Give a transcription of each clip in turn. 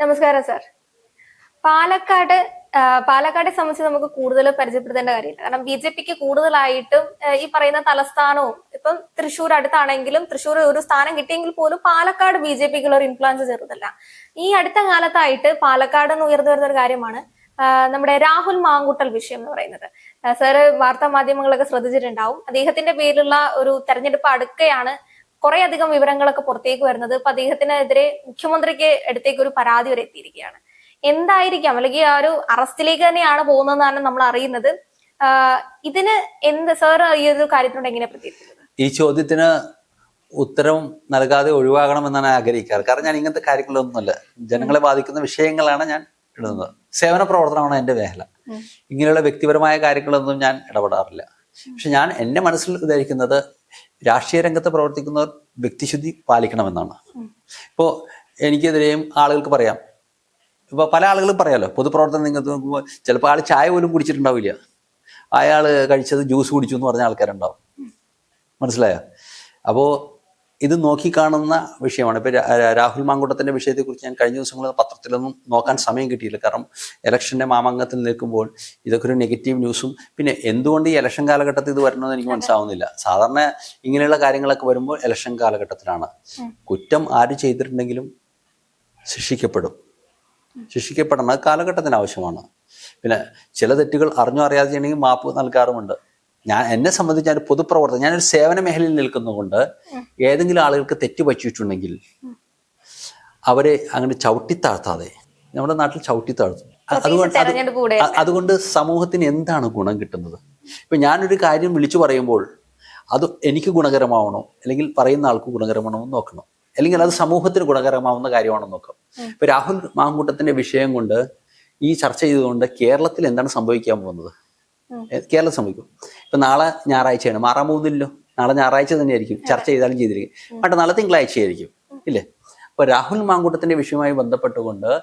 നമസ്കാരം സാർ പാലക്കാട് പാലക്കാട് സംബന്ധിച്ച് നമുക്ക് കൂടുതൽ പരിചയപ്പെടുത്തേണ്ട കാര്യമില്ല. കാരണം ബി ജെ പിക്ക് കൂടുതലായിട്ടും ഈ പറയുന്ന തലസ്ഥാനവും ഇപ്പം തൃശ്ശൂർ അടുത്താണെങ്കിലും തൃശ്ശൂർ ഒരു സ്ഥാനം കിട്ടിയെങ്കിൽ പോലും പാലക്കാട് ബി ജെ പിക്കുള്ള ഒരു ഇൻഫ്ലുവൻസ് ചെറുതല്ല. ഈ അടുത്ത കാലത്തായിട്ട് പാലക്കാട് എന്ന് ഉയർന്നു വരുന്ന ഒരു കാര്യമാണ് നമ്മുടെ രാഹുൽ മാങ്കുട്ടൽ വിഷയം എന്ന് പറയുന്നത്. സാറ് വാർത്താ മാധ്യമങ്ങളൊക്കെ ശ്രദ്ധിച്ചിട്ടുണ്ടാവും. അദ്ദേഹത്തിന്റെ പേരിലുള്ള ഒരു തെരഞ്ഞെടുപ്പ് അടുക്കയാണ് കുറെ അധികം വിവരങ്ങളൊക്കെ പുറത്തേക്ക് വരുന്നത് ഇപ്പൊ അദ്ദേഹത്തിനെതിരെ മുഖ്യമന്ത്രിക്ക് അടുത്തേക്ക് ഒരു പരാതി വരെ എത്തിയിരിക്കുകയാണ്. എന്തായിരിക്കാം? അല്ലെങ്കിൽ ആ ഒരു അറസ്റ്റിലേക്ക് തന്നെയാണ് പോകുന്നതെന്നാണ് നമ്മൾ അറിയുന്നത്. ഇതിന് എന്ത് സാർ ഈ ഒരു കാര്യത്തിനോട് എങ്ങനെ പ്രതികരിക്കുന്നത്? ഈ ചോദ്യത്തിന് ഉത്തരം നൽകാതെ ഒഴിവാകണമെന്നാണ് എന്നാണ് ആഗ്രഹിക്കാറ്. കാരണം ഞാൻ ഇങ്ങനത്തെ കാര്യങ്ങളൊന്നുമല്ല. ജനങ്ങളെ ബാധിക്കുന്ന വിഷയങ്ങളാണ് ഞാൻ ഇടുന്നത്. സേവന പ്രവർത്തനമാണ് എന്റെ മേഖല ഇങ്ങനെയുള്ള വ്യക്തിപരമായ കാര്യങ്ങളൊന്നും ഞാൻ ഇടപെടാറില്ല. പക്ഷെ ഞാൻ എന്റെ മനസ്സിൽ വിചാരിക്കുന്നത് രാഷ്ട്രീയ രംഗത്ത് പ്രവർത്തിക്കുന്നവർ വ്യക്തിശുദ്ധി പാലിക്കണമെന്നാണ്. ഇപ്പോൾ എനിക്കെതിരെയും ആളുകൾക്ക് പറയാം. ഇപ്പൊ പല ആളുകളും പറയാമല്ലോ പൊതുപ്രവർത്തനം നിങ്ങൾക്ക് നോക്കുമ്പോൾ ചിലപ്പോൾ ആൾ ചായ പോലും കുടിച്ചിട്ടുണ്ടാവില്ല. അയാൾ കഴിച്ചത് ജ്യൂസ് കുടിച്ചു എന്ന് പറഞ്ഞ ആൾക്കാരുണ്ടാവും. മനസ്സിലായോ? അപ്പോൾ ഇത് നോക്കിക്കാണുന്ന വിഷയമാണ്. ഇപ്പം രാഹുൽ മാങ്കൂട്ടത്തിന്റെ വിഷയത്തെക്കുറിച്ച് ഞാൻ കഴിഞ്ഞ ദിവസങ്ങളിൽ പത്രത്തിലൊന്നും നോക്കാൻ സമയം കിട്ടിയില്ല. കാരണം ഇലക്ഷന്റെ മാമംഗത്തിൽ നിൽക്കുമ്പോൾ ഇതൊക്കെ ഒരു നെഗറ്റീവ് ന്യൂസും പിന്നെ എന്തുകൊണ്ട് ഈ ഇലക്ഷൻ കാലഘട്ടത്തിൽ ഇത് വരണമെന്ന് എനിക്ക് മനസ്സിലാവുന്നില്ല. സാധാരണ ഇങ്ങനെയുള്ള കാര്യങ്ങളൊക്കെ വരുമ്പോൾ ഇലക്ഷൻ കാലഘട്ടത്തിലാണ്. കുറ്റം ആര് ചെയ്തിട്ടുണ്ടെങ്കിലും ശിക്ഷിക്കപ്പെടും. ശിക്ഷിക്കപ്പെടണം. കാലഘട്ടത്തിന് ആവശ്യമാണ്. പിന്നെ ചില തെറ്റുകൾ അറിഞ്ഞോ അറിയാതെ ചെയ്യണമെങ്കിൽ മാപ്പ് നൽകാറുമുണ്ട്. ഞാൻ എന്നെ സംബന്ധിച്ച് ഞാൻ പൊതുപ്രവർത്തനം ഞാനൊരു സേവന മേഖലയിൽ നിൽക്കുന്നതുകൊണ്ട് ഏതെങ്കിലും ആളുകൾക്ക് തെറ്റ് പറ്റിയിട്ടുണ്ടെങ്കിൽ അവരെ അങ്ങനെ ചവിട്ടിത്താഴ്ത്താതെ നമ്മുടെ നാട്ടിൽ ചവിട്ടിത്താഴ്ത്തും അതുകൊണ്ട് അതുകൊണ്ട് സമൂഹത്തിന് എന്താണ് ഗുണം കിട്ടുന്നത്? ഇപ്പൊ ഞാനൊരു കാര്യം വിളിച്ചു പറയുമ്പോൾ അത് എനിക്ക് ഗുണകരമാവണോ? അല്ലെങ്കിൽ പറയുന്ന ആൾക്ക് ഗുണകരമാണോ എന്ന് നോക്കണം. അല്ലെങ്കിൽ അത് സമൂഹത്തിന് ഗുണകരമാവുന്ന കാര്യമാണോ നോക്കാം ഇപ്പൊ രാഹുൽ മാങ്കൂട്ടത്തിന്റെ വിഷയം കൊണ്ട് ഈ ചർച്ച ചെയ്തുകൊണ്ട് കേരളത്തിൽ എന്താണ് സംഭവിക്കാൻ പോകുന്നത്? കേരളം സംഭവിക്കും. ഇപ്പൊ നാളെ ഞായറാഴ്ചയാണ്. മാറാൻ പോകുന്നില്ലല്ലോ. നാളെ ഞായറാഴ്ച തന്നെയായിരിക്കും. ചർച്ച ചെയ്താലും ചെയ്തിരിക്കും. മറ്റേ നാളെ തിങ്കളാഴ്ചയായിരിക്കും ഇല്ലേ? അപ്പൊ രാഹുൽ മാങ്കൂട്ടത്തിന്റെ വിഷയവുമായി ബന്ധപ്പെട്ടുകൊണ്ട്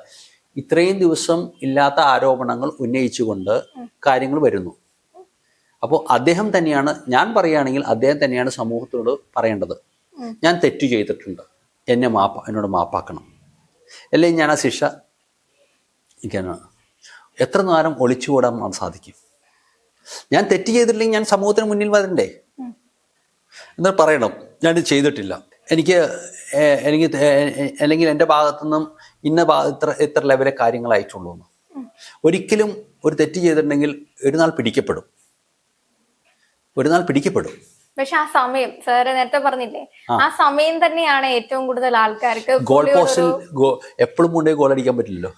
ഇത്രയും ദിവസം ഇല്ലാത്ത ആരോപണങ്ങൾ ഉന്നയിച്ചുകൊണ്ട് കാര്യങ്ങൾ വരുന്നു. അപ്പോൾ അദ്ദേഹം തന്നെയാണ് ഞാൻ പറയുകയാണെങ്കിൽ അദ്ദേഹം തന്നെയാണ് സമൂഹത്തോട് പറയേണ്ടത്. ഞാൻ തെറ്റു ചെയ്തിട്ടുണ്ട്. എന്നെ മാപ്പ എന്നോട് മാപ്പാക്കണം. അല്ലെങ്കിൽ ഞാൻ ആ ശിക്ഷ എത്ര നേരം ഒളിച്ചുകൂടാൻ സാധിക്കും? ഞാൻ തെറ്റ് ചെയ്തിട്ടില്ലെങ്കിൽ ഞാൻ സമൂഹത്തിന് മുന്നിൽ വരണ്ടേ? എന്നാൽ എന്ന് പറയണം. ഞാൻ ചെയ്തിട്ടില്ല. എനിക്ക് എനിക്ക് അല്ലെങ്കിൽ എന്റെ ഭാഗത്തുനിന്നും ഇന്ന ഭാഗ ഇത്ര ഇത്ര ലെവലെ കാര്യങ്ങളായിട്ടുള്ളൂ എന്ന്. ഒരിക്കലും ഒരു തെറ്റ് ചെയ്തിട്ടുണ്ടെങ്കിൽ ഒരു നാൾ പിടിക്കപ്പെടും. ഒരു നാൾ പിടിക്കപ്പെടും. പക്ഷെ ആ സമയം സാറ് നേരത്തെ പറഞ്ഞില്ലേ? ആ. സമയം തന്നെയാണ് ഏറ്റവും കൂടുതൽ ആൾക്കാർക്ക് ഗോൾ പോസ്റ്റിൽ എപ്പോഴും കൊണ്ടേ ഗോൾ അടിക്കാൻ പറ്റില്ലല്ലോ.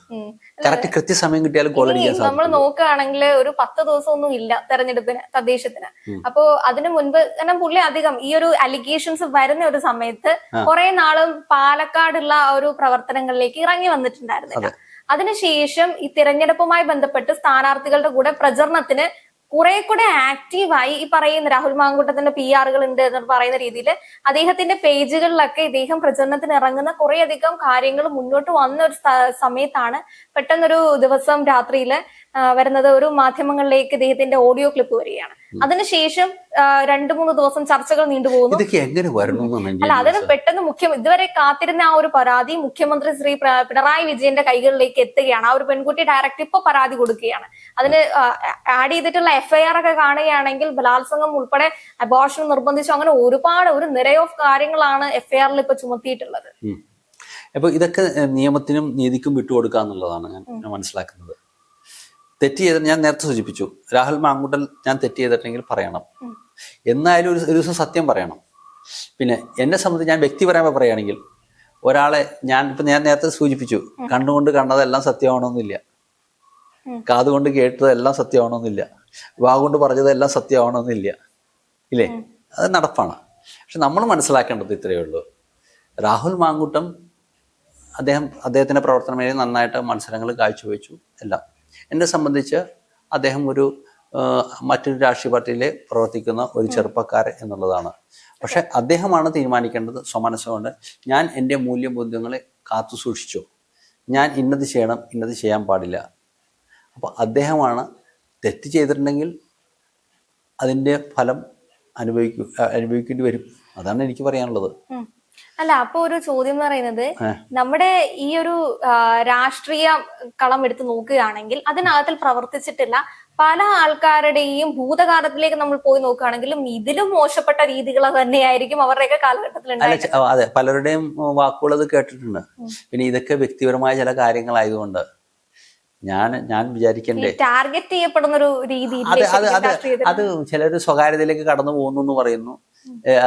കറക്റ്റ് കൃത്യസമയം കിട്ടിയാൽ ഗോൾ അടിക്കാൻ നമ്മൾ നോക്കുകയാണെങ്കിൽ ഒരു പത്ത് ദിവസം ഒന്നും ഇല്ല തെരഞ്ഞെടുപ്പിന് തദ്ദേശത്തിന്. അപ്പോ അതിനു മുൻപ് കാരണം പുള്ളി അധികം ഈ ഒരു അലിഗേഷൻസ് വരുന്ന ഒരു സമയത്ത്. കുറെ നാളും പാലക്കാടുള്ള ഒരു പ്രവർത്തനങ്ങളിലേക്ക് ഇറങ്ങി വന്നിട്ടുണ്ടായിരുന്നില്ല. അതിനുശേഷം ഈ തിരഞ്ഞെടുപ്പുമായി ബന്ധപ്പെട്ട് സ്ഥാനാർത്ഥികളുടെ കൂടെ പ്രചരണത്തിന് കുറെ കൂടെ ആക്റ്റീവായി ഈ പറയുന്ന രാഹുൽ മാങ്കൂട്ടത്തിന്റെ പി ആറുകൾ ഉണ്ട് എന്ന് പറയുന്ന രീതിയിൽ അദ്ദേഹത്തിന്റെ പേജുകളിലൊക്കെ ഇദ്ദേഹം പ്രചരണത്തിന് ഇറങ്ങുന്ന കുറെ അധികം കാര്യങ്ങൾ മുന്നോട്ട് വന്ന ഒരു സമയത്താണ് പെട്ടെന്നൊരു ദിവസം രാത്രിയിൽ വരുന്നത് ഒരു മാധ്യമങ്ങളിലേക്ക് ഇദ്ദേഹത്തിന്റെ ഓഡിയോ ക്ലിപ്പ് വരികയാണ്. അതിനുശേഷം രണ്ടു മൂന്ന് ദിവസം ചർച്ചകൾ നീണ്ടുപോകുന്നു ഇതൊക്കെ എങ്ങനെ അല്ല അതിന് പെട്ടെന്ന് മുഖ്യ ഇതുവരെ കാത്തിരുന്ന ആ ഒരു പരാതി മുഖ്യമന്ത്രി ശ്രീ പിണറായി വിജയന്റെ കൈകളിലേക്ക് എത്തുകയാണ്. ആ ഒരു പെൺകുട്ടി ഡയറക്റ്റ് ഇപ്പൊ പരാതി കൊടുക്കുകയാണ്. അതിന് ആഡ് ചെയ്തിട്ടുള്ള എഫ്ഐആർ ഒക്കെ കാണുകയാണെങ്കിൽ ബലാത്സംഗം ഉൾപ്പെടെ അബോർഷൻ നിർബന്ധിച്ചു. അങ്ങനെ ഒരുപാട് ഒരു നിര ഓഫ് കാര്യങ്ങളാണ് എഫ്ഐആറിൽ ഇപ്പൊ ചുമത്തിയിട്ടുള്ളത്. അപ്പൊ ഇതൊക്കെ നിയമത്തിനും നീതിക്കും വിട്ടുകൊടുക്കുക എന്നുള്ളതാണ് ഞാൻ ഞാൻ മനസ്സിലാക്കുന്നത്. തെറ്റ് ഞാൻ നേരത്തെ സൂചിപ്പിച്ചു. രാഹുൽ മാങ്കുട്ടൽ ഞാൻ തെറ്റ് ചെയ്തിട്ടുണ്ടെങ്കിൽ പറയണം. എന്നായാലും ഒരു ഒരു ദിവസം സത്യം പറയണം. പിന്നെ എന്നെ സംബന്ധിച്ച് ഞാൻ വ്യക്തിപരമായി പറയുകയാണെങ്കിൽ ഒരാളെ ഞാൻ ഇപ്പൊ ഞാൻ നേരത്തെ സൂചിപ്പിച്ചു. കണ്ണുകൊണ്ട് കണ്ടതെല്ലാം സത്യമാവണമെന്നില്ല. ഉം. കാതുകൊണ്ട് കേട്ടതെല്ലാം സത്യമാവണമെന്നില്ല. വാഗുകൊണ്ട് പറഞ്ഞതെല്ലാം സത്യമാവണമെന്നില്ല. ഇല്ലേ? അത് നടപ്പാണ്. പക്ഷെ നമ്മൾ മനസ്സിലാക്കേണ്ടത് ഇത്രയേ ഉള്ളൂ. രാഹുൽ മാങ്കൂട്ടം അദ്ദേഹം അദ്ദേഹത്തിന്റെ പ്രവർത്തന മേഖല നന്നായിട്ട് മത്സരങ്ങൾ കാഴ്ചവെച്ചു. എല്ലാം. എന്നെ സംബന്ധിച്ച് അദ്ദേഹം ഒരു മറ്റൊരു രാഷ്ട്രീയ പാർട്ടിയിൽ പ്രവർത്തിക്കുന്ന ഒരു ചെറുപ്പക്കാരൻ എന്നുള്ളതാണ്. പക്ഷെ അദ്ദേഹമാണ് തീരുമാനിക്കേണ്ടത് സ്വമനസ്സുകൊണ്ട്. ഞാൻ എന്റെ മൂല്യബോധ്യങ്ങളെ കാത്തു സൂക്ഷിച്ചു. ഞാൻ ഇന്നത് ചെയ്യണം ഇന്നത് ചെയ്യാൻ പാടില്ല. അപ്പോൾ അദ്ദേഹമാണ് തെറ്റ് ചെയ്തിട്ടുണ്ടെങ്കിൽ അതിന്റെ ഫലം അനുഭവിക്കൂ അനുഭവിക്കേണ്ടി വരും. അതാണ് എനിക്ക് പറയാനുള്ളത്. അല്ല അപ്പൊ ഒരു ചോദ്യം എന്ന് പറയുന്നത് നമ്മുടെ ഈ ഒരു രാഷ്ട്രീയ കളം എടുത്ത് നോക്കുകയാണെങ്കിൽ അതിനകത്തിൽ പ്രവർത്തിച്ചിട്ടില്ല പല ആൾക്കാരുടെയും ഭൂതകാലത്തിലേക്ക് നമ്മൾ പോയി നോക്കുകയാണെങ്കിലും ഇതിലും മോശപ്പെട്ട രീതികൾ തന്നെയായിരിക്കും അവരുടെയൊക്കെ കാലഘട്ടത്തിൽ അതെ പലരുടെയും വാക്കുകൾ അത് കേട്ടിട്ടുണ്ട്. പിന്നെ ഇതൊക്കെ വ്യക്തിപരമായ ചില കാര്യങ്ങളായതുകൊണ്ട് ഞാൻ ഞാൻ വിചാരിക്കണ്ടേ. ടാർഗറ്റ് ചെയ്യപ്പെടുന്ന ഒരു രീതി അത് ചിലര് സ്വകാര്യതയിലേക്ക് കടന്നു പോകുന്നു എന്ന് പറയുന്നു.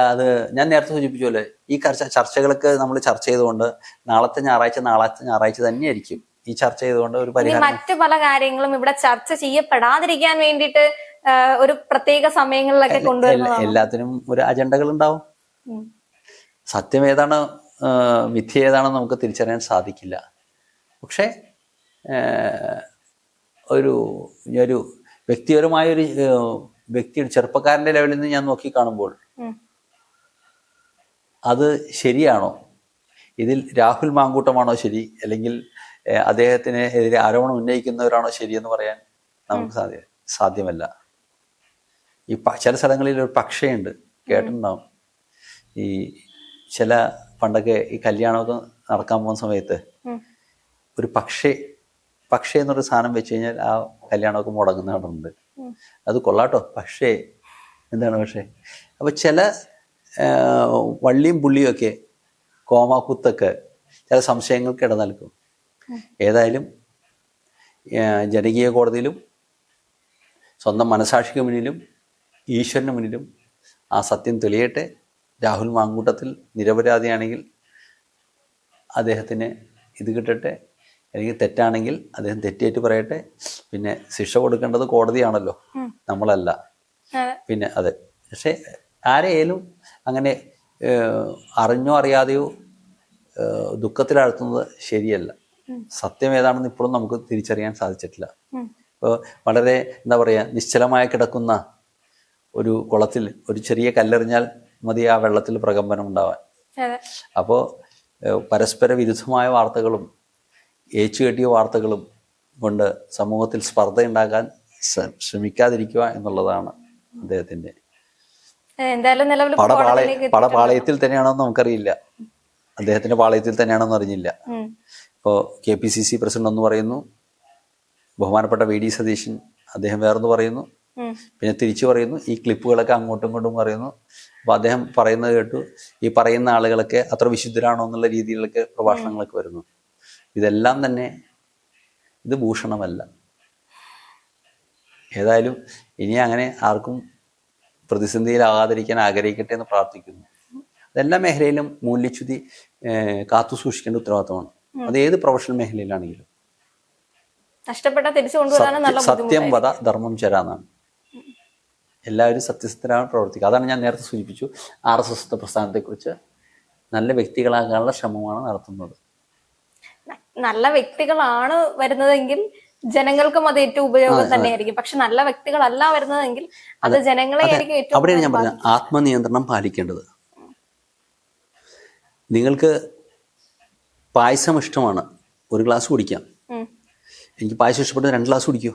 അത് ഞാൻ നേരത്തെ സൂചിപ്പിച്ചല്ലേ ഈ ചർച്ച ചർച്ചകളൊക്കെ നമ്മൾ ചർച്ച ചെയ്തുകൊണ്ട് നാളത്തെ ഞായറാഴ്ച നാളത്തെ ഞായറാഴ്ച തന്നെയായിരിക്കും ഈ ചർച്ച ചെയ്തുകൊണ്ട് ഒരു പരിഹാരം മറ്റു പല കാര്യങ്ങളും ഇവിടെ ചർച്ച ചെയ്യപ്പെടാതിരിക്കാൻ വേണ്ടിയിട്ട് ഒരു പ്രത്യേക സമയങ്ങളിലൊക്കെ കൊണ്ടുവരുന്നത് എല്ലാത്തിനും ഒരു അജണ്ടകൾ ഉണ്ടാവും. സത്യം ഏതാണ് വിധി മിഥ്യ ഏതാണെന്ന് നമുക്ക് തിരിച്ചറിയാൻ സാധിക്കില്ല പക്ഷേ ഒരു ഒരു വ്യക്തിപരമായ ഒരു വ്യക്തി ചെറുപ്പക്കാരന്റെ ലെവലിൽ നിന്ന് ഞാൻ നോക്കി കാണുമ്പോൾ. അത് ശരിയാണോ? ഇതിൽ രാഹുൽ മാങ്കൂട്ടമാണോ ശരി? അല്ലെങ്കിൽ അദ്ദേഹത്തിന് എതിരെ ആരോപണം ഉന്നയിക്കുന്നവരാണോ ശരിയെന്ന് പറയാൻ നമുക്ക് സാധ്യ സാധ്യമല്ല. ഈ ചില സ്ഥലങ്ങളിൽ ഒരു പക്ഷയുണ്ട്. കേട്ടിട്ടുണ്ടാവും. ഈ ചില പണ്ടൊക്കെ ഈ കല്യാണമൊക്കെ നടക്കാൻ പോകുന്ന സമയത്ത് ഒരു പക്ഷേ പക്ഷേ എന്നൊരു സാധനം വെച്ച് കഴിഞ്ഞാൽ ആ കല്യാണമൊക്കെ മുടങ്ങുന്ന കാണുന്നുണ്ട് അത് കൊള്ളാട്ടോ. പക്ഷേ. എന്താണ് പക്ഷേ? അപ്പൊ ചില വള്ളിയും പുള്ളിയും ഒക്കെ കോമാക്കുത്തൊക്കെ ചില സംശയങ്ങൾക്ക് ഇട നൽകും ഏതായാലും ജനകീയ കോടതിയിലും സ്വന്തം മനസാക്ഷിക്ക് മുന്നിലും ഈശ്വരന് മുന്നിലും ആ സത്യം തെളിയട്ടെ. രാഹുൽ മാങ്കൂട്ടത്തിൽ നിരപരാധിയാണെങ്കിൽ അദ്ദേഹത്തിന് ഇത് കിട്ടട്ടെ. അല്ലെങ്കിൽ തെറ്റാണെങ്കിൽ അദ്ദേഹം തെറ്റേറ്റ് പറയട്ടെ. പിന്നെ ശിക്ഷ കൊടുക്കേണ്ടത് കോടതിയാണല്ലോ. നമ്മളല്ല. പിന്നെ അതെ. പക്ഷെ ആരെയായാലും അങ്ങനെ അറിഞ്ഞോ അറിയാതെയോ ദുഃഖത്തിലാഴ്ത്തുന്നത് ശരിയല്ല. സത്യം ഏതാണെന്ന് ഇപ്പോഴും നമുക്ക് തിരിച്ചറിയാൻ സാധിച്ചിട്ടില്ല. ഇപ്പോൾ വളരെ എന്താ പറയുക നിശ്ചലമായി കിടക്കുന്ന ഒരു കുളത്തിൽ ഒരു ചെറിയ കല്ലെറിഞ്ഞാൽ മതി ആ വെള്ളത്തിൽ പ്രകമ്പനം ഉണ്ടാവാൻ. അപ്പോൾ പരസ്പര വിരുദ്ധമായ വാർത്തകളും ഏച്ചുകെട്ടിയ വാർത്തകളും കൊണ്ട് സമൂഹത്തിൽ സ്പർദ്ധ ഉണ്ടാക്കാൻ ശ്രമിക്കാതിരിക്കുക എന്നുള്ളതാണ് അദ്ദേഹത്തിന്റെ എന്തായാലും നിലവിൽ ഇപ്പോ പടപാളയ കോടതിയിലേക്ക് പടപാളയത്തിൽ തന്നെയാണോന്ന് നമുക്കറിയില്ല. അദ്ദേഹത്തിന്റെ പാളയത്തിൽ തന്നെയാണോന്ന് അറിഞ്ഞില്ല. ഇപ്പോ ഇപ്പോൾ K P C C president ഒന്ന് പറയുന്നു. ബഹുമാനപ്പെട്ട വി ഡി സതീശൻ അദ്ദേഹം വേറൊന്ന് പറയുന്നു. പിന്നെ തിരിച്ചു പറയുന്നു. ഈ ക്ലിപ്പുകളൊക്കെ അങ്ങോട്ടും ഇങ്ങോട്ടും പറയുന്നു. അപ്പൊ അദ്ദേഹം പറയുന്നത് കേട്ടു ഈ പറയുന്ന ആളുകളൊക്കെ അത്ര വിശുദ്ധരാണോ എന്നുള്ള രീതിയിലൊക്കെ പ്രഭാഷണങ്ങളൊക്കെ വരുന്നു. ഇതെല്ലാം തന്നെ ഇത് ഭൂഷണമല്ല. ഏതായാലും ഇനി അങ്ങനെ ആർക്കും പ്രതിസന്ധിയിലാകാതിരിക്കാൻ ആഗ്രഹിക്കട്ടെ എന്ന് പ്രാർത്ഥിക്കുന്നു. അതെല്ലാ മേഖലയിലും മൂല്യച്യുതി കാത്തു സൂക്ഷിക്കേണ്ട ഉത്തരവാദിത്തമാണ്. അത് ഏത് പ്രൊഫഷണൽ മേഖലയിലാണെങ്കിലും. സത്യം- വധ ധർമ്മം ചരാന്നാണ് എല്ലാവരും സത്യസന്ധരാണ് പ്രവർത്തിക്കുക. അതാണ് ഞാൻ നേരത്തെ സൂചിപ്പിച്ചു. ആർ എസ് എസ് പ്രസ്ഥാനത്തെക്കുറിച്ച് നല്ല വ്യക്തികളാകാനുള്ള ശ്രമമാണ് നടത്തുന്നത്. നല്ല വ്യക്തികളാണ് വരുന്നതെങ്കിൽ ജനങ്ങൾക്കും അത് ഏറ്റവും ഉപയോഗം തന്നെയായിരിക്കും. പക്ഷെ നല്ല വ്യക്തികളല്ല വരുന്നതെങ്കിൽ അത് ജനങ്ങളെ ആയിരിക്കും ഏറ്റവും അവിടെയാണ് ഞാൻ പറഞ്ഞത്. ആത്മനിയന്ത്രണം പാലിക്കേണ്ടത്. നിങ്ങൾക്ക് പായസം ഇഷ്ടമാണ്. ഒരു ഗ്ലാസ് കുടിക്കാം. എനിക്ക് പായസം ഇഷ്ടപ്പെട്ട രണ്ട് ഗ്ലാസ് കുടിക്കൂ.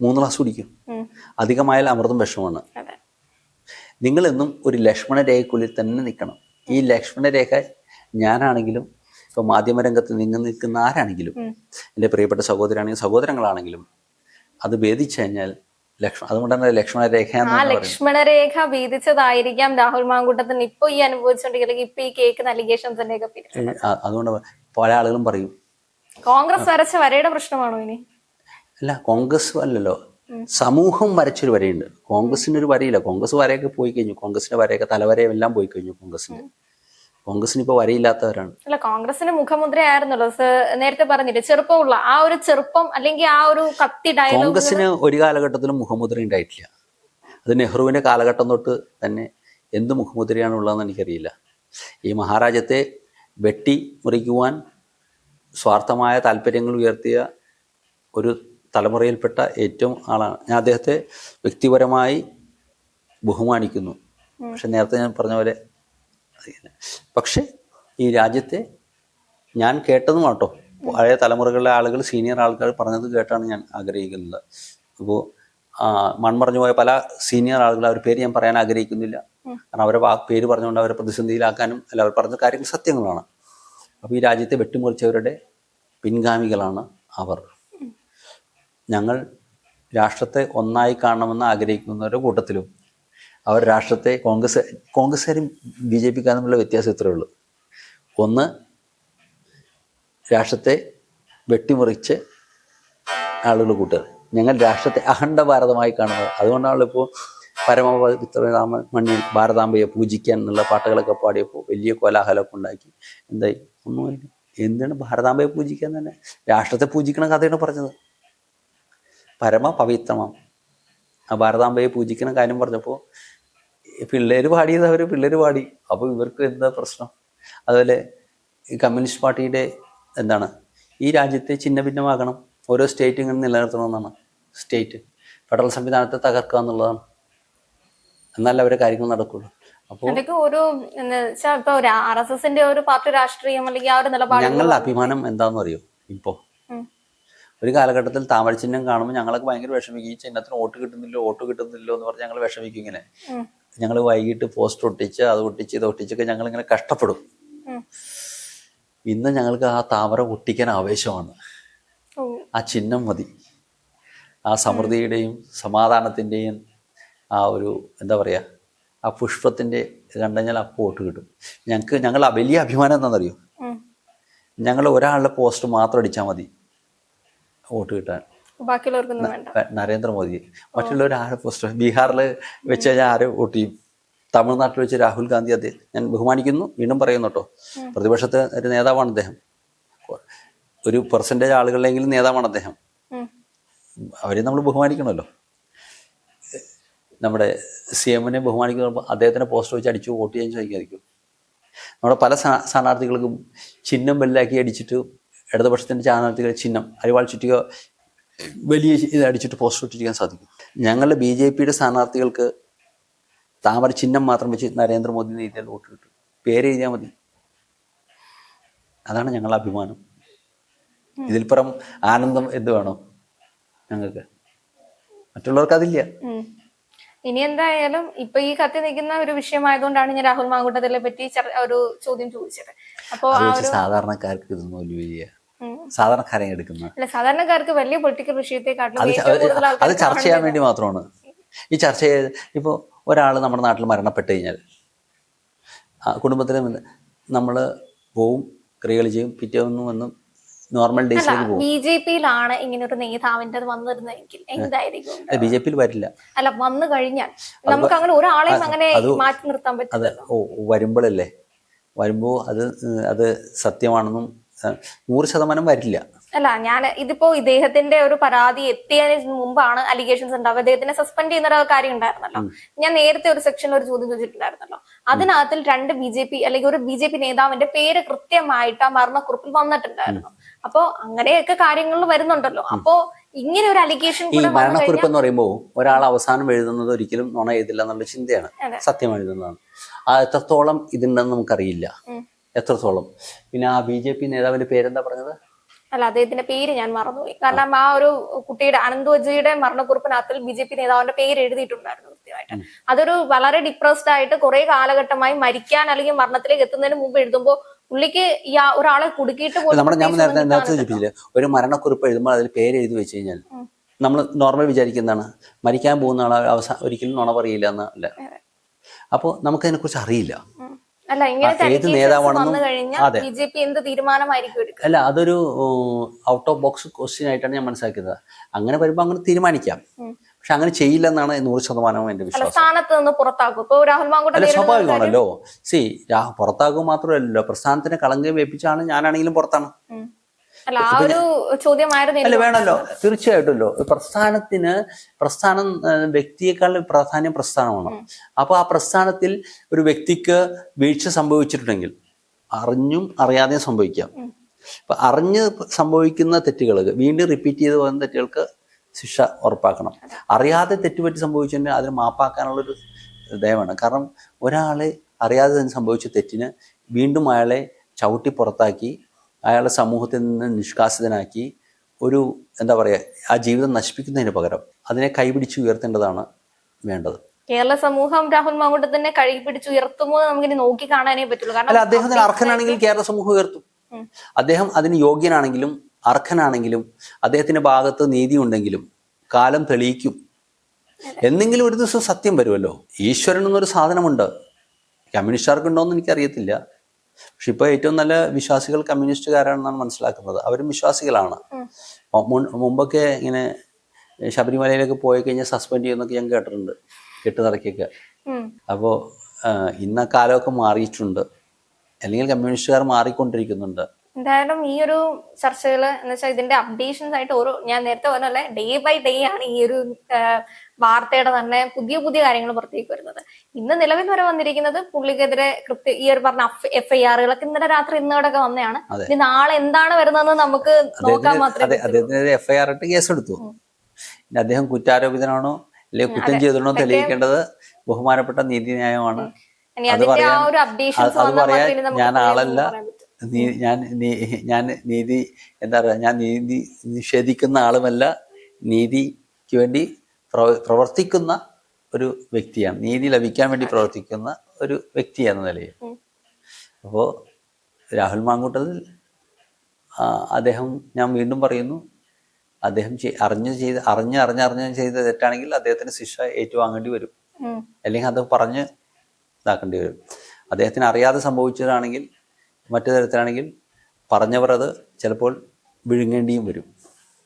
മൂന്ന് ഗ്ലാസ് കുടിക്കൂ. അധികമായാൽ അമൃതം വിഷമാണ്. നിങ്ങളെന്നും ഒരു ലക്ഷ്മണ രേഖക്കുള്ളിൽ തന്നെ നിൽക്കണം. ഈ ലക്ഷ്മണ രേഖ ഞാനാണെങ്കിലും ഇപ്പോൾ മാധ്യമരംഗത്ത് നിങ്ങൾ നിൽക്കുന്ന ആരാണെങ്കിലും. എന്റെ പ്രിയപ്പെട്ട സഹോദരാണെങ്കിലും സഹോദരങ്ങളാണെങ്കിലും അത് ഭേദിച്ചു കഴിഞ്ഞാൽ ലക്ഷ്മണ അതുകൊണ്ട് തന്നെ ലക്ഷ്മണരേഖ ആ ലക്ഷ്മണരേഖ ഭേദിച്ചതായിരിക്കാം രാഹുൽ മാങ്കൂട്ടത്തിന്. ഇപ്പൊ ഈ അനുഭവിച്ചുകൊണ്ടിരിക്കുന്നത് ഇപ്പൊ ഈ കേക്ക് അലിഗേഷൻസ്. അതുകൊണ്ട് പല ആളുകളും പറയും. കോൺഗ്രസ് വരച്ച വരയുടെ പ്രശ്നമാണോ ഇനി? അല്ല കോൺഗ്രസ് അല്ലല്ലോ. സമൂഹം വരച്ചൊരു വരയുണ്ട്. കോൺഗ്രസിന് ഒരു വരയില്ല. കോൺഗ്രസ് വരയൊക്കെ പോയി കഴിഞ്ഞു. കോൺഗ്രസിന്റെ വരയൊക്കെ തലവരയെല്ലാം പോയി കഴിഞ്ഞു കോൺഗ്രസിന് കോൺഗ്രസിന് ഇപ്പൊ വരയില്ലാത്തവരാണ്. അല്ല കോൺഗ്രസിന് മുഖമുദ്രയായിരുന്നല്ലോ സർ നേരത്തെ പറഞ്ഞില്ലേ ചെറുപ്പമുള്ള ആ ഒരു ചെറുപ്പം അല്ലെങ്കിൽ ആ ഒരു കത്തി കോൺഗ്രസിന് ഒരു കാലഘട്ടത്തിലും മുഖമുദ്ര ഉണ്ടായിട്ടില്ല. അത് നെഹ്റുവിന്റെ കാലഘട്ടം തൊട്ട് തന്നെ എന്ത് മുഖമുദ്രയാണ് ഉള്ളതെന്ന് എനിക്കറിയില്ല. ഈ മഹാരാജ്യത്തെ വെട്ടി മുറിക്കുവാൻ സ്വാർത്ഥമായ താല്പര്യങ്ങൾ ഉയർത്തിയ ഒരു തലമുറയിൽപ്പെട്ട ഏറ്റവും ആളാണ്. ഞാൻ അദ്ദേഹത്തെ വ്യക്തിപരമായി ബഹുമാനിക്കുന്നു. പക്ഷെ നേരത്തെ ഞാൻ പറഞ്ഞ പോലെ അറിയില്ല. പക്ഷേ ഈ രാജ്യത്തെ ഞാൻ കേട്ടതും കേട്ടോ പഴയ തലമുറകളിലെ ആളുകൾ സീനിയർ ആൾക്കാർ പറഞ്ഞത് കേട്ടാണ് ഞാൻ ആഗ്രഹിക്കുന്നത്. അപ്പോൾ മൺമറഞ്ഞു പോയ പല സീനിയർ ആളുകൾ അവർ പേര് ഞാൻ പറയാൻ ആഗ്രഹിക്കുന്നില്ല. കാരണം അവരെ പേര് പറഞ്ഞുകൊണ്ട് അവരെ പ്രതിസന്ധിയിലാക്കാനും അല്ല അവർ പറഞ്ഞ കാര്യങ്ങൾ സത്യങ്ങളാണ്. അപ്പോൾ ഈ രാജ്യത്തെ വെട്ടിമുറിച്ചവരുടെ പിൻഗാമികളാണ് അവർ. ഞങ്ങൾ രാഷ്ട്രത്തെ ഒന്നായി കാണണമെന്ന് ആഗ്രഹിക്കുന്നവരുടെ കൂട്ടത്തിലും അവർ രാഷ്ട്രത്തെ കോൺഗ്രസ് കോൺഗ്രസ്സുകാരും ബി ജെ പിക്കാരും തമ്മിലുള്ള വ്യത്യാസം ഇത്രയേ ഉള്ളൂ. ഒന്ന് രാഷ്ട്രത്തെ വെട്ടിമുറിച്ച് ആളുകൾ കൂട്ടുക. ഞങ്ങൾ രാഷ്ട്രത്തെ അഖണ്ഡ ഭാരതമായി കാണുന്നത് അതുകൊണ്ടാണല്ലോ ഇപ്പോൾ പരമപവിത്രരാമ മണ്ണിൽ ഭാരതാംബയെ പൂജിക്കാൻ എന്നുള്ള പാട്ടുകളൊക്കെ പാടിയപ്പോൾ വലിയ കോലാഹലമൊക്കെ ഉണ്ടാക്കി. എന്തായി? ഒന്നുമില്ല. എന്തിനാണ് ഭാരതാംബയെ പൂജിക്കാൻ തന്നെ? രാഷ്ട്രത്തെ പൂജിക്കണ കഥയാണ് പറഞ്ഞത്. പരമ പവിത്രമാം ആ ഭാരതാംബയെ പൂജിക്കുന്ന കാര്യം പറഞ്ഞപ്പോൾ പിള്ളേർ പാടിയത് അവർ പിള്ളേർ പാടി. അപ്പോൾ ഇവർക്ക് എന്താ പ്രശ്നം? അതുപോലെ കമ്മ്യൂണിസ്റ്റ് പാർട്ടിയുടെ എന്താണ്? ഈ രാജ്യത്തെ ചിഹ്ന ഭിന്നമാക്കണം ഓരോ സ്റ്റേറ്റ് ഇങ്ങനെ നിലനിർത്തണമെന്നാണ് സ്റ്റേറ്റ്. ഫെഡറൽ സംവിധാനത്തെ തകർക്കുക എന്നുള്ളതാണ്. എന്നാലേ അവരെ കാര്യങ്ങൾ നടക്കുള്ളൂ. അപ്പോൾ ഒരു എന്ന് വെച്ചാൽ ഇപ്പൊ ആർ എസ് എസിന്റെ ഒരു പാർട്ടി രാഷ്ട്രീയം അല്ലെങ്കിൽ ആ ഒരു നിലപാട് ഞങ്ങളുടെ അഭിമാനം എന്താണെന്ന് അറിയോ ഇപ്പോൾ ഉം. ഒരു കാലഘട്ടത്തിൽ താമര ചിഹ്നം കാണുമ്പോൾ ഞങ്ങളൊക്കെ ഭയങ്കര വിഷമിക്കും. ഈ ചിഹ്നത്തിന് വോട്ട് കിട്ടുന്നില്ലോ വോട്ട് കിട്ടുന്നില്ലോ എന്ന് പറഞ്ഞ് ഞങ്ങൾ വിഷമിക്കും ഇങ്ങനെ. ഞങ്ങൾ വൈകിട്ട് പോസ്റ്റ് ഒട്ടിച്ച് അത് ഒട്ടിച്ച് ഇത് ഒട്ടിച്ചൊക്കെ ഞങ്ങൾ ഇങ്ങനെ കഷ്ടപ്പെടും. ഇന്ന് ഞങ്ങൾക്ക് ആ താമര ഒട്ടിക്കാൻ ആവേശമാണ്. ആ ചിഹ്നം മതി. ആ സമൃദ്ധിയുടെയും സമാധാനത്തിന്റെയും ആ ഒരു എന്താ പറയുക ആ പുഷ്പത്തിന്റെ കണ്ടുകഴിഞ്ഞാൽ അപ്പോൾ വോട്ട് കിട്ടും. ഞങ്ങൾക്ക് ഞങ്ങൾ വലിയ അഭിമാനം എന്താണെന്നറിയോ. ഞങ്ങൾ ഒരാളുടെ പോസ്റ്റ് മാത്രം അടിച്ചാൽ മതി. വോട്ട് കിട്ടാൻ. ബാക്കിയുള്ളവർക്കൊന്നും വേണ്ട. നരേന്ദ്രമോദി. മറ്റുള്ളവർ ആരെ പോസ്റ്റർ ബീഹാറിൽ വെച്ച് കഴിഞ്ഞാൽ ആരെ വോട്ട് ചെയ്യും? തമിഴ്നാട്ടിൽ വെച്ച് രാഹുൽ ഗാന്ധി അദ്ദേഹം. ഞാൻ ബഹുമാനിക്കുന്നു വീണ്ടും പറയുന്നു കേട്ടോ. പ്രതിപക്ഷത്തെ ഒരു നേതാവാണ് അദ്ദേഹം. ഒരു പെർസെന്റേജ് ആളുകളിലെങ്കിലും നേതാവാണ് അദ്ദേഹം. അവരെ നമ്മൾ ബഹുമാനിക്കണമല്ലോ. നമ്മുടെ സി എമ്മിനെ ബഹുമാനിക്കുമ്പോൾ അദ്ദേഹത്തിന്റെ പോസ്റ്റർ വെച്ച് അടിച്ചു വോട്ട് ചെയ്യാൻ ചോദിക്കാതിരിക്കും. നമ്മുടെ പല സ്ഥാ- സ്ഥാനാർത്ഥികൾക്കും ചിഹ്നം ബെല്ലാക്കി അടിച്ചിട്ട് ഇടതുപക്ഷത്തിന്റെ സ്ഥാനാർത്ഥികൾ ചിഹ്നം അരിവാൾ ചുറ്റിക വലിയ ഇത് അടിച്ചിട്ട് പോസ്റ്റർ ഇട്ടിരിക്കാൻ സാധിക്കും. ഞങ്ങളുടെ ബി ജെ പിയുടെ സ്ഥാനാർത്ഥികൾക്ക് താമര ചിഹ്നം മാത്രം വെച്ച് നരേന്ദ്രമോദി എഴുതിയാൽ വോട്ട് കിട്ടും. പേര് എഴുതിയാൽ മതി. അതാണ് ഞങ്ങളുടെ അഭിമാനം. ഇതിൽപ്പുറം ആനന്ദം എന്ത് വേണോ ഞങ്ങൾക്ക്. മറ്റുള്ളവർക്ക് അതില്ല. ഇനി എന്തായാലും ഇപ്പൊ ഈ കത്തി നിൽക്കുന്ന ഒരു വിഷയമായതുകൊണ്ടാണ് ഞാൻ രാഹുൽ മാങ്കൂട്ടത്തിലെ പറ്റി ഒരു ചോദ്യം ചോദിച്ചത്. അപ്പോൾ സാധാരണക്കാർക്ക് ഇതൊന്നും വലിയ. സാധാരണക്കാരെ എടുക്കുന്നത്. സാധാരണക്കാർക്ക് വലിയ പൊളിറ്റിക്കൽ വിഷയത്തെക്കാട്ടിലും അത് ചർച്ച ചെയ്യാൻ വേണ്ടി മാത്രമാണ്. ഈ ചർച്ച ചെയ്ത് ഇപ്പോൾ ഒരാൾ നമ്മുടെ നാട്ടിൽ മരണപ്പെട്ട് കഴിഞ്ഞാൽ കുടുംബത്തിന് നമ്മൾ പോവും ക്രിയകൾ ചെയ്യും പിറ്റേന്ന് വന്ന് നോർമൽ ഡേയ്സിലേക്ക് പോകും ബി ജെ പിയിലാണ് ഇങ്ങനെ ഒരു നേതാവിന്റെ വന്നിരുന്നെങ്കിൽ എന്തായിരിക്കും? ബി ജെ പിയിൽ വരില്ല. അല്ല വന്നു കഴിഞ്ഞാൽ നമുക്ക് അങ്ങനെ ഒരാളെയും അങ്ങനെ മാറ്റി നിർത്താൻ പറ്റും ഓ വരുമ്പോഴല്ലേ? വരുമ്പോൾ അത് അത് സത്യമാണെന്നും നൂറ് ശതമാനം വരില്ല. അല്ല ഞാൻ ഇതിപ്പോ ഇദ്ദേഹത്തിന്റെ ഒരു പരാതി എത്തിയതിന് മുമ്പാണ് അലിഗേഷൻസ് ഉണ്ടാവുക. അദ്ദേഹത്തിനെ സസ്പെൻഡ് ചെയ്യുന്ന ഒരു കാര്യം ഉണ്ടായിരുന്നല്ലോ. ഞാൻ നേരത്തെ ഒരു സെക്ഷനിൽ ഒരു ചോദ്യം ചോദിച്ചിട്ടുണ്ടായിരുന്നല്ലോ. അതിനകത്തിൽ രണ്ട് ബി ജെ പി അല്ലെങ്കിൽ ഒരു ബി ജെ പി നേതാവിന്റെ പേര് കൃത്യമായിട്ട് ആ മരണക്കുറിപ്പിൽ വന്നിട്ടുണ്ടായിരുന്നു. അപ്പോ അങ്ങനെയൊക്കെ കാര്യങ്ങൾ വരുന്നുണ്ടല്ലോ. അപ്പോ ഇങ്ങനെ ഒരു അലിഗേഷൻ ഈ മരണക്കുറിപ്പ് എന്ന് പറയുമ്പോൾ ഒരാൾ അവസാനം എഴുതുന്നത് ഒരിക്കലും നുണ എഴുതില്ല എന്നുള്ള ചിന്തയാണ്. സത്യം എഴുതുന്നതാണ്. ആ എത്രത്തോളം ഇതുണ്ടെന്ന് നമുക്കറിയില്ല. എത്രത്തോളം? പിന്നെ ആ ബി ജെ പി നേതാവിന്റെ പേരെന്താ പറഞ്ഞത്? അല്ല അദ്ദേഹത്തിന്റെ പേര് ഞാൻ മറന്നുപോയി. കാരണം ആ ഒരു കുട്ടിയുടെ അനന്തുവജിയുടെ മരണക്കുറിപ്പിനകത്തിൽ ബി ജെ പി നേതാവിന്റെ പേര് എഴുതിയിട്ടുണ്ടായിരുന്നു കൃത്യമായിട്ട്. അതൊരു വളരെ ഡിപ്രസ്ഡ് ആയിട്ട് കുറെ കാലഘട്ടമായി മരിക്കാൻ അല്ലെങ്കിൽ മരണത്തിലേക്ക് എത്തുന്നതിന് മുമ്പ് എഴുതുമ്പോൾ പുള്ളിക്ക് ഒരാളെ കുടുക്കിയിട്ട് നമ്മുടെ ഞാൻ നേരത്തെ ഒന്നും നേരത്തെ സൂചിപ്പിച്ചില്ലേ ഒരു മരണക്കുറിപ്പ് എഴുതുമ്പോൾ അതിൽ പേര് എഴുതി വെച്ച് കഴിഞ്ഞാൽ നമ്മൾ നോർമൽ വിചാരിക്കുന്നതാണ് മരിക്കാൻ പോകുന്ന ആൾ അവസാനം ഒരിക്കലും നുണ പറയില്ല എന്നല്ല അപ്പോൾ നമുക്കതിനെക്കുറിച്ച് അറിയില്ല. അല്ല ഏത് നേതാവാണെന്ന് അല്ല അതൊരു ഔട്ട് ഓഫ് ബോക്സ് ക്വസ്റ്റ്യൻ ആയിട്ടാണ് ഞാൻ മനസ്സിലാക്കിയത്. അങ്ങനെ വരുമ്പോൾ അങ്ങനെ തീരുമാനിക്കാം. പക്ഷെ അങ്ങനെ ചെയ്യില്ലെന്നാണ് നൂറ് ശതമാനവും എന്റെ വിശ്വാസം. അല്ല സ്വാഭാവികമാണല്ലോ. സി പുറത്താക്കുക മാത്രമല്ലല്ലോ. പ്രസ്ഥാനത്തിന് കളങ്കം വേപ്പിച്ചാണ് ഞാനാണെങ്കിലും പുറത്താണ്. അല്ല ആ ഒരു ചോദ്യമായിരുന്നു അല്ല വേണമല്ലോ. തീർച്ചയായിട്ടുമല്ലോ. പ്രസ്ഥാനത്തിന് പ്രസ്ഥാനം വ്യക്തിയേക്കാൾ പ്രാധാന്യം പ്രസ്ഥാനമാണ്. അപ്പോൾ ആ പ്രസ്ഥാനത്തിൽ ഒരു വ്യക്തിക്ക് വീഴ്ച സംഭവിച്ചിട്ടുണ്ടെങ്കിൽ അറിഞ്ഞും അറിയാതെയും സംഭവിക്കാം. അപ്പൊ അറിഞ്ഞ് സംഭവിക്കുന്ന തെറ്റുകൾ വീണ്ടും റിപ്പീറ്റ് ചെയ്ത് പോകുന്ന തെറ്റുകൾക്ക് ശിക്ഷ ഉറപ്പാക്കണം. അറിയാതെ തെറ്റുപറ്റി സംഭവിച്ചിട്ടുണ്ടെങ്കിൽ അതിന് മാപ്പാക്കാനുള്ളൊരു ദയവാണ്. കാരണം ഒരാളെ അറിയാതെ തന്നെ സംഭവിച്ച തെറ്റിന് വീണ്ടും അയാളെ ചവിട്ടി പുറത്താക്കി അയാളെ സമൂഹത്തിൽ നിന്ന് നിഷ്കാസിതനാക്കി ഒരു എന്താ പറയുക ആ ജീവിതം നശിപ്പിക്കുന്നതിന് പകരം അതിനെ കൈപിടിച്ച് ഉയർത്തേണ്ടതാണ് വേണ്ടത്. കേരള സമൂഹം രാഹുൽ മാങ്കൂട്ടത്തിനെ തന്നെ പിടിച്ച് ഉയർത്തുമോ നമുക്ക് നമുക്കിനി നോക്കി കാണാനേ പറ്റുള്ളൂ. അല്ല കാരണം അദ്ദേഹത്തിന് അർഹനാണെങ്കിൽ കേരള സമൂഹം ഉയർത്തും. അദ്ദേഹം അതിന് യോഗ്യനാണെങ്കിലും അർഹനാണെങ്കിലും അദ്ദേഹത്തിന്റെ ഭാഗത്ത് നീതി ഉണ്ടെങ്കിലും കാലം തെളിയിക്കും. എന്തെങ്കിലും ഒരു ദിവസം സത്യം വരുമല്ലോ. ഈശ്വരൻ എന്നൊരു സാധനമുണ്ട്. കമ്മ്യൂണിസ്റ്റുകാർക്കുണ്ടോയെന്ന് എനിക്കറിയത്തില്ല. പക്ഷെ ഇപ്പോൾ ഏറ്റവും നല്ല വിശ്വാസികൾ കമ്മ്യൂണിസ്റ്റുകാരാണെന്നാണ് മനസ്സിലാക്കുന്നത്. അവരും വിശ്വാസികളാണ്. മുമ്പൊക്കെ ഇങ്ങനെ ശബരിമലയിലൊക്കെ പോയി കഴിഞ്ഞാൽ സസ്പെൻഡ് ചെയ്യുന്നൊക്കെ ഞാൻ കേട്ടിട്ടുണ്ട് കെട്ട് ഉം. അപ്പോൾ ഇന്ന കാലമൊക്കെ മാറിയിട്ടുണ്ട്. അല്ലെങ്കിൽ കമ്മ്യൂണിസ്റ്റുകാർ മാറിക്കൊണ്ടിരിക്കുന്നുണ്ട്. എന്തായാലും ഈ ഒരു ചർച്ചകൾ എന്ന് വെച്ചാൽ ഇതിന്റെ അപ്ഡേഷൻസ് ആയിട്ട് ഓരോ ഞാൻ നേരത്തെ പറഞ്ഞ ഡേ ബൈ ഡേ ആണ് ഈ ഒരു വാർത്തയുടെ തന്നെ പുതിയ പുതിയ കാര്യങ്ങൾ പുറത്തേക്ക് വരുന്നത്. ഇന്ന് നിലവിൽ വരെ വന്നിരിക്കുന്നത് പുള്ളിക്കെതിരെ കൃത്യ ഈ ഒരു പറഞ്ഞ എഫ് ഐ ആറുകളൊക്കെ ഇന്നലെ രാത്രി ഇന്നോടൊക്കെ വന്നതാണ് ഇനി നാളെ എന്താണ് വരുന്നതെന്ന് നമുക്ക് നോക്കാൻ മാത്രമേ എഫ് ഐ ആർ ഇട്ട് കേസെടുത്തു. എടുത്തു അദ്ദേഹം കുറ്റാരോപിതനാണോ അല്ലെങ്കിൽ കുറ്റം ചെയ്തിട്ടുണ്ടോ തെളിയിക്കേണ്ടത് ബഹുമാനപ്പെട്ട നീതിന്യായമാണ് അത് പറയാൻ- ഞാൻ ആളല്ല. ഞാൻ ഞാൻ നീതി എന്താ പറയുക ഞാൻ നീതി നിഷേധിക്കുന്ന ആളുമല്ല നീതിക്ക് വേണ്ടി പ്രവ- പ്രവർത്തിക്കുന്ന ഒരു വ്യക്തിയാണ്. നീതി ലഭിക്കാൻ വേണ്ടി പ്രവർത്തിക്കുന്ന ഒരു വ്യക്തി എന്ന നിലയിൽ അപ്പോൾ രാഹുൽ മാങ്കൂട്ടത്തിൽ അദ്ദേഹം ഞാൻ വീണ്ടും പറയുന്നു അദ്ദേഹം അറിഞ്ഞ് ചെയ്ത് അറിഞ്ഞ് അറിഞ്ഞറിഞ്ഞ് ചെയ്ത തെറ്റാണെങ്കിൽ അദ്ദേഹത്തിന് ശിക്ഷ ഏറ്റുവാങ്ങേണ്ടി വരും. അല്ലെങ്കിൽ അത് പറഞ്ഞ് ഇതാക്കേണ്ടി വരും. അദ്ദേഹത്തിന് അറിയാതെ സംഭവിച്ചതാണെങ്കിൽ മറ്റു തരത്തിലാണെങ്കിൽ പറഞ്ഞവർ അത് ചിലപ്പോൾ വിഴുങ്ങേണ്ടിയും വരും.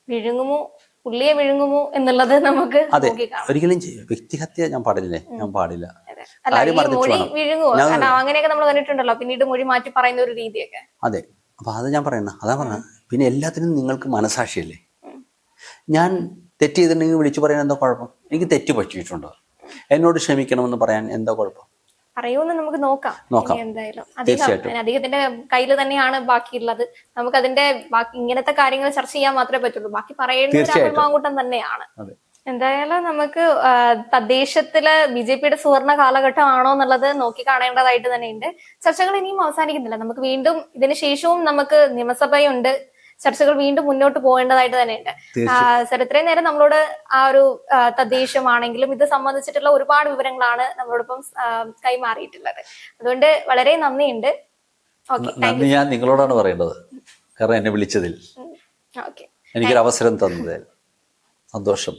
വിഴുങ്ങുമോ? പുള്ളിയെ വിഴുങ്ങുമോ എന്നുള്ളത് നമുക്ക് അതെ ഒരിക്കലും ചെയ്യ- വ്യക്തിഹത്യ ഞാൻ പാടില്ലേ? ഞാൻ പാടില്ല. അങ്ങനെയൊക്കെ നമ്മൾ കണ്ടിട്ടുണ്ടല്ലോ പിന്നീട് മൊഴി മാറ്റി പറയുന്ന ഒരു രീതിയൊക്കെ. അതെ അപ്പൊ അത് ഞാൻ പറയണ അതാ പറഞ്ഞ പിന്നെ എല്ലാത്തിനും നിങ്ങൾക്ക് മനസാക്ഷിയല്ലേ? ഞാൻ തെറ്റ് ചെയ്തിട്ടുണ്ടെങ്കിൽ വിളിച്ചു പറയാൻ എന്താ കുഴപ്പം? എനിക്ക് തെറ്റ് പറ്റിയിട്ടുണ്ടോ? എന്നോട് ക്ഷമിക്കണമെന്ന് പറയാൻ എന്താ കുഴപ്പം? പറയൂന്ന് നമുക്ക് നോക്കാം. നോക്കാം. എന്തായാലും. അദ്ദേഹം അദ്ദേഹത്തിന്റെ കയ്യിൽ തന്നെയാണ് ബാക്കിയുള്ളത്. നമുക്ക് അതിന്റെ ബാക്കി ഇങ്ങനത്തെ കാര്യങ്ങൾ ചർച്ച ചെയ്യാൻ മാത്രമേ പറ്റുള്ളൂ. ബാക്കി പറയുന്നത് രാഹുൽ തന്നെയാണ്. എന്തായാലും നമുക്ക് തദ്ദേശത്തിൽ ബി ജെ പിയുടെ സുവർണ കാലഘട്ടമാണോ എന്നുള്ളത് നോക്കി കാണേണ്ടതായിട്ട് തന്നെയുണ്ട്. ചർച്ചകൾ ഇനിയും അവസാനിക്കുന്നില്ല. നമുക്ക് വീണ്ടും ഇതിന് ശേഷവും നമുക്ക് നിയമസഭയുണ്ട്. ചർച്ചകൾ വീണ്ടും മുന്നോട്ട് പോകേണ്ടതായിട്ട് തന്നെയുണ്ട്. സർ ഇത്രയും നേരം നമ്മളോട് ആ ഒരു തദ്ദേശമാണെങ്കിലും ഇത് സംബന്ധിച്ചിട്ടുള്ള ഒരുപാട് വിവരങ്ങളാണ് നമ്മളോടൊപ്പം കൈമാറിയിട്ടുള്ളത്. അതുകൊണ്ട് വളരെ നന്ദിയുണ്ട്. ഓക്കെ നന്ദി ഞാൻ നിങ്ങളോടാണ് പറയേണ്ടത്. കാരണം എന്നെ വിളിച്ചതിൽ എനിക്കൊരു അവസരം തന്നതിൽ സന്തോഷം.